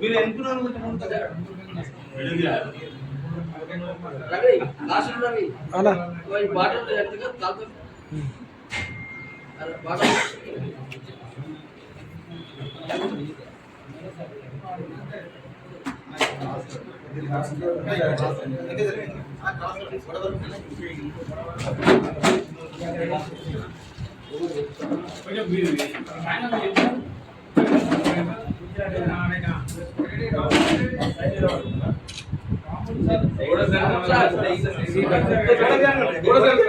మీరు ఎన్నుకున్నారు అలా ఈ బాటిల్ ఎంతగా తాగుతా అరే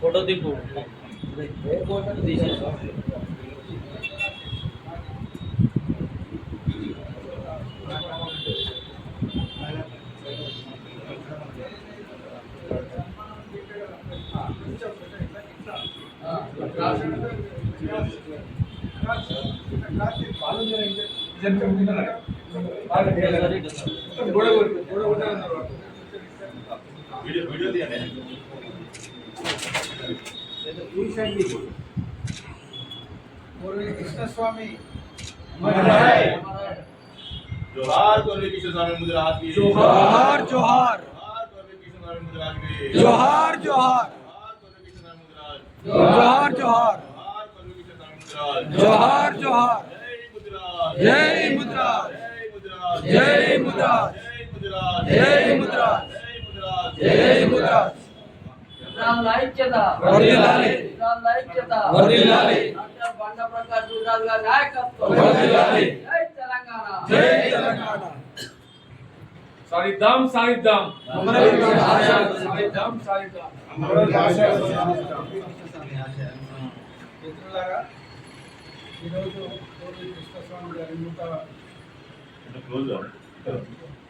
ఫోటో దిప్పు कृष्णस्वामी जोहार बोले। कृष्ण स्वामी मुद्रा हाथ भी जोहार जोहार जोहार। जोहार जोहार जोहार। जोहार जोहार। जय मुद्राज जय मुद्राज जय जय मुद्राज मुद्राज जय मुद्राज जय मुद्राज రామ్ ఐక్యత వర్ధిల్లాలి. ఈరోజు పూర్వీ కృష్ణస్వామి గారి నూట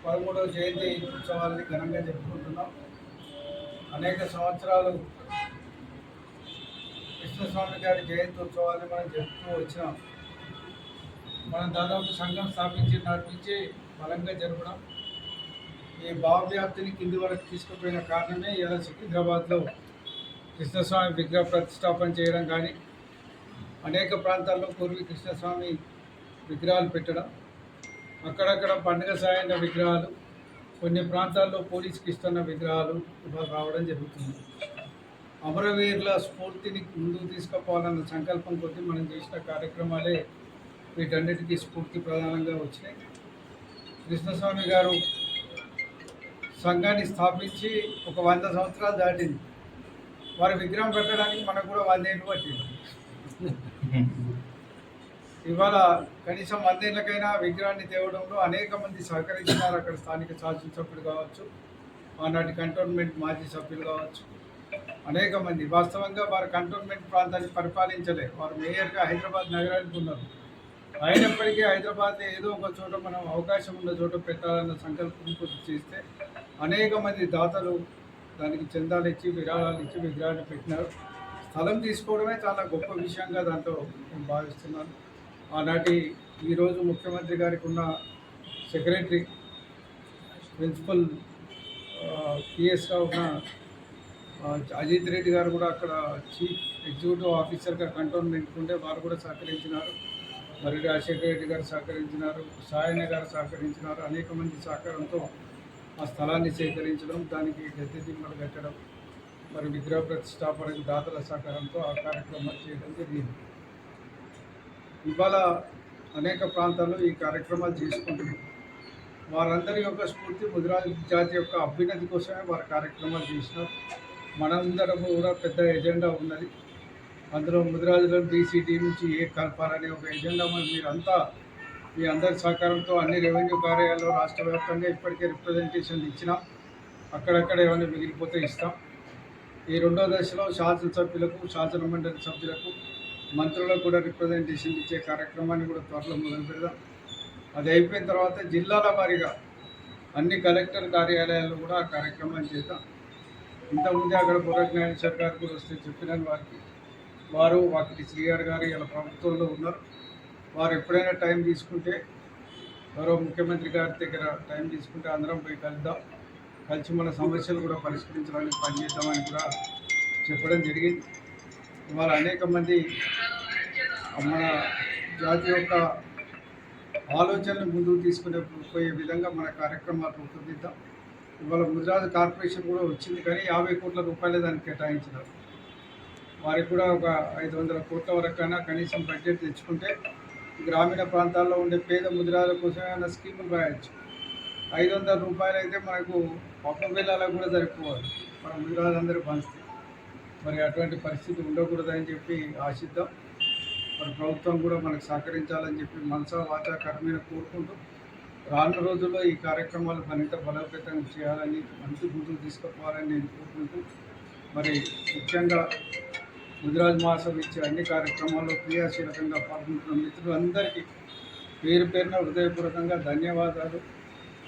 పదమూడవ జయంతి ఉత్సవాలని ఘనంగా జరుపుకుంటున్నాం. అనేక సంవత్సరాలు కృష్ణస్వామి గారి జయంతి ఉత్సవాన్ని మనం జరుపుతూ వచ్చినాం. మనం దాదాపు సంఘం స్థాపించిన నాటి నుంచి బలంగా జరపడం ఈ భావవ్యాప్తిని కింది వరకు తీసుకుపోయిన కారణమే ఇలా సికింద్రాబాద్లో కృష్ణస్వామి విగ్రహ ప్రతిష్టాపన చేయడం కానీ అనేక ప్రాంతాల్లో పూర్వీ కృష్ణస్వామి విగ్రహాలు పెట్టడం అక్కడక్కడ పండుగ సాయంత్రం విగ్రహాలు కొన్ని ప్రాంతాల్లో పోలీసుకి ఇస్తున్న విగ్రహాలు ఇవాళ రావడం జరుగుతుంది. అమరవీరుల స్ఫూర్తిని ముందుకు తీసుకుపోవాలన్న సంకల్పం కొద్ది మనం చేసిన కార్యక్రమాలే వీటన్నిటికీ స్ఫూర్తి ప్రధానంగా వచ్చినాయి. కృష్ణస్వామి గారు సంఘాన్ని స్థాపించి ఒక వంద సంవత్సరాలు దాటింది. వారి విగ్రహం పెట్టడానికి మనకు కూడా వందేళ్ళు పట్టింది. ఇవాళ కనీసం వందేళ్ళకైనా విగ్రహాన్ని తేవడంలో అనేక మంది సహకరించినారు అక్కడ స్థానిక శాసనసభ్యులు కావచ్చు ఆనాటి కంటోన్మెంట్ మాజీ సభ్యులు కావచ్చు. అనేక మంది వాస్తవంగా వారు కంటోన్మెంట్ ప్రాంతాన్ని పరిపాలించలే. వారు మేయర్గా హైదరాబాద్ నగరానికి ఉన్నారు. అయినప్పటికీ హైదరాబాద్ ఏదో ఒక చోట మనం అవకాశం ఉన్న చోట పెట్టాలన్న సంకల్పం పూర్తి చేస్తే అనేక మంది దాతలు దానికి చందాలు ఇచ్చి విరాళాలు ఇచ్చి విగ్రహాన్ని పెట్టినారు. స్థలం తీసుకోవడమే చాలా గొప్ప విషయంగా దాంట్లో నేను భావిస్తున్నాను. ఆనాటి ఈరోజు ముఖ్యమంత్రి గారికి ఉన్న సెక్రటరీ ప్రిన్సిపల్ పిఎస్గా ఉన్న అజిత్ రెడ్డి గారు కూడా అక్కడ చీఫ్ ఎగ్జిక్యూటివ్ ఆఫీసర్గా కంటోన్మెంట్ ఉంటే వారు కూడా సహకరించినారు. మరి రాజశేఖర రెడ్డి గారు సహకరించినారు సాయన్న గారు సహకరించినారు. అనేక మంది సహకారంతో ఆ స్థలాన్ని సేకరించడం దానికి గద్దె దిమ్మలు కట్టడం మరి విగ్రహ ప్రతిష్టాపనకు దాతల సహకారంతో ఆ కార్యక్రమాలు చేయడం జరిగింది. ఇవాళ అనేక ప్రాంతాల్లో ఈ కార్యక్రమాలు చేసుకుంటున్నారు వారందరి యొక్క స్ఫూర్తి ముదిరాజు జాతి యొక్క అభ్యున్నతి కోసమే వారి కార్యక్రమాలు చేసినారు. మనందరం కూడా పెద్ద ఎజెండా ఉన్నది. అందులో ముదిరాజులో బీసీటీ నుంచి ఏ కలపాలనే ఒక ఎజెండా మరి మీరంతా మీ అందరి సహకారంతో అన్ని రెవెన్యూ కార్యాలయాల్లో రాష్ట్ర వ్యాప్తంగా ఇప్పటికే రిప్రజెంటేషన్లు ఇచ్చినాం. అక్కడక్కడ ఏమైనా మిగిలిపోతే ఇస్తాం. ఈ రెండో దశలో శాసనసభ్యులకు శాసనమండలి సభ్యులకు మంత్రులకు కూడా రిప్రజెంటేషన్ ఇచ్చే కార్యక్రమాన్ని కూడా త్వరలో మొదలు పెడదాం. అది అయిపోయిన తర్వాత జిల్లాల వారీగా అన్ని కలెక్టర్ కార్యాలయాల్లో కూడా ఆ కార్యక్రమాన్ని చేద్దాం. ఇంతకుముందే అక్కడ బుర్రజ్ఞానేశ్వర్ గారు కూడా వస్తే చెప్పినాను వారికి. వారు వాకిటి శ్రీగారు గారు ఇలా ప్రభుత్వంలో ఉన్నారు. వారు ఎప్పుడైనా టైం తీసుకుంటే మరో ముఖ్యమంత్రి గారి దగ్గర టైం తీసుకుంటే అందరం పోయి కలుద్దాం. కలిసి మన సమస్యలు కూడా పరిష్కరించడానికి పనిచేద్దామని కూడా చెప్పడం జరిగింది. ఇవాళ అనేక మంది మన జాతి యొక్క ఆలోచనలు ముందుకు తీసుకునే పోయే విధంగా మన కార్యక్రమాలు రూపొందిద్దాం. ఇవాళ గుజరాత్ కార్పొరేషన్ కూడా వచ్చింది కానీ యాభై కోట్ల రూపాయలే దానికి కేటాయించినారు. వారికి కూడా ఒక ఐదు వందల కోట్ల వరకైనా కనీసం బడ్జెట్ తెచ్చుకుంటే గ్రామీణ ప్రాంతాల్లో ఉండే పేద ముద్రాల కోసం ఏమైనా స్కీములు రాయొచ్చు. ఐదు వందల రూపాయలు అయితే మనకు పప్పు బిల్లాలకు కూడా సరిపోవాలి. మనం మిగతాదందరూ పంచుతాయి మరి అటువంటి పరిస్థితి ఉండకూడదని చెప్పి ఆశిద్దాం. మరి ప్రభుత్వం కూడా మనకు సహకరించాలని చెప్పి మనసా వాచా కర్మీన కోరుకుంటూ రానున్న రోజుల్లో ఈ కార్యక్రమాలు మరింత బలోపేతం చేయాలని మంచి గుర్తులు తీసుకుపోవాలని నేను కోరుకుంటూ మరి ముఖ్యంగా ముదిరాజ్ మాసం ఇచ్చే అన్ని కార్యక్రమాల్లో క్రియాశీలకంగా పాల్గొంటున్న మిత్రులందరికీ పేరు పేరున హృదయపూర్వకంగా ధన్యవాదాలు.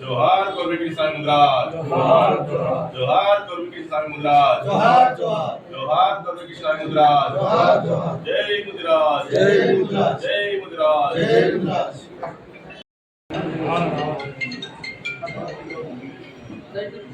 जोहार कॉर्बी किसान मुद्रा जोहार जोहार। कॉर्बी किसान मुद्रा जोहार जोहार। जोहार कॉर्बी किसान मुद्रा जोहार जोहार। जय मुद्रा जय मुद्रा जय मुद्रा जय मुद्रा Thank you.